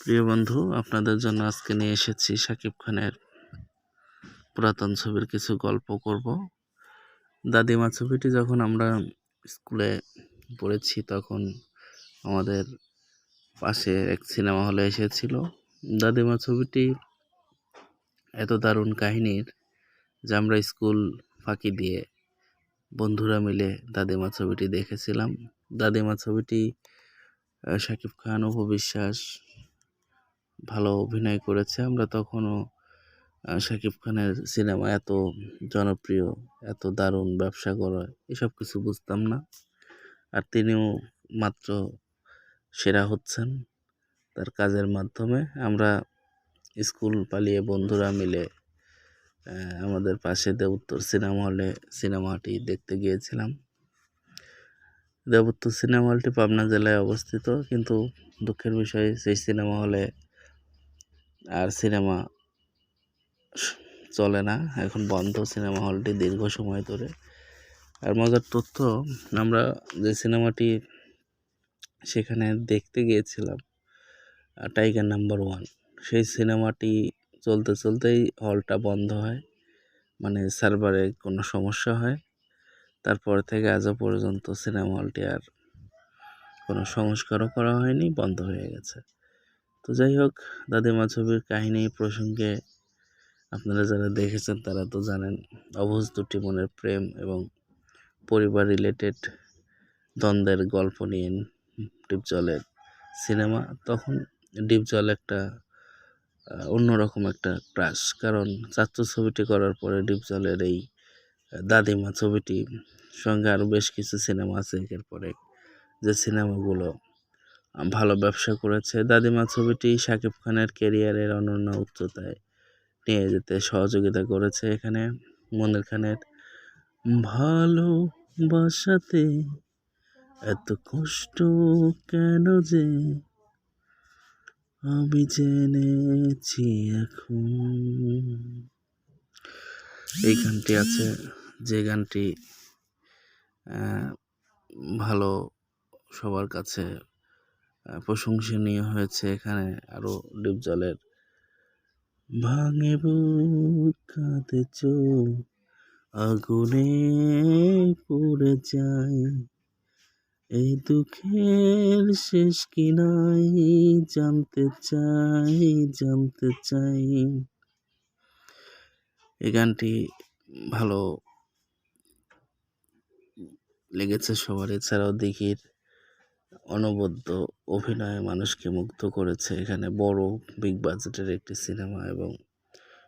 প্রিয় বন্ধু, আপনাদের জন্য আজকে নিয়ে এসেছি শাকিব খানের পুরাতন ছবির কিছু গল্প করব। দাদিমা ছবিটি যখন আমরা স্কুলে পড়েছি তখন আমাদের পাশে এক সিনেমা হলে এসেছিল। দাদিমা ছবিটি এত দারুণ কাহিনীর যে আমরা স্কুল ফাঁকি দিয়ে বন্ধুরা মিলে দাদিমা ছবিটি দেখেছিলাম। দাদিমা ছবিটি শাকিব খান, অপু বিশ্বাস ভালো অভিনয় করেছে। আমরা তখনও শাকিব খানের সিনেমা এত জনপ্রিয়, এত দারুণ ব্যবসা করা, এসব কিছু বুঝতাম না। আর তিনিও মাত্র সেরা হচ্ছেন তার কাজের মাধ্যমে। আমরা স্কুল পালিয়ে বন্ধুরা মিলে আমাদের পাশে দেবোত্তর সিনেমা হলে সিনেমাটি দেখতে গিয়েছিলাম। দেবোত্তর সিনেমা হলটি পাবনা জেলায় অবস্থিত, কিন্তু দুঃখের বিষয়, সেই সিনেমা হলে আর সিনেমা চলে না। এখন বন্ধ সিনেমা হলটি দীর্ঘ সময় ধরে। আর মজার তথ্য, আমরা যে সিনেমাটি সেখানে দেখতে গিয়েছিলাম টাইগার নাম্বার ওয়ান সেই সিনেমাটি চলতে চলতেই হলটা বন্ধ হয়। মানে সার্ভারে কোনো সমস্যা হয়। তারপর থেকে আজও পর্যন্ত সিনেমা হলটি আর কোনো সংস্কারও করা হয়নি, বন্ধ হয়ে গেছে। তো যাই হোক দাদিমা ছবির কাহিনী প্রসঙ্গে আপনারা যারা দেখেছেন তারা তো জানেন অবুজ দুটি মনের প্রেম এবং পরিবার রিলেটেড দ্বন্দ্বের গল্প নিয়ে ডিপজলের সিনেমা। তখন ডিপজল একটা আহ, অন্যরকম একটা ক্রাশ কারণ চাচ্চু ছবিটি করার পরে ডিপজলের এই আহ, দাদিমা ছবিটি সঙ্গে আরও বেশ কিছু সিনেমা আছে। এর পরে যে সিনেমাগুলো ভালো ব্যবসা করেছে। দাদিমা ছবিটি শাকিব খানের কেরিয়ারের অনন্য উচ্চতায় নিয়ে যেতে সহযোগিতা করেছে এখানে। মনির খানের, ভালোবাসাতে এত কষ্ট কেন যে আমি জেনেছি এখন? এই গানটি আছে, যে গানটি ভালো সবার কাছে প্রশংসনীয় হয়েছে এখানে আরও ডিপজলের ভাঙে বুক, কাঁদে চোখ, আগুনে পড়ে যায়। এই দুঃখের শেষ কি নাই, জানতে চাই জানতে চাই। এই গানটি ভালো লেগেছে সবার, এছাড়াও দিঘির অনবদ্য অভিনয়ে মানুষকে মুগ্ধ করেছে। এখানে বড় বিগ বাজেটের একটি সিনেমা এবং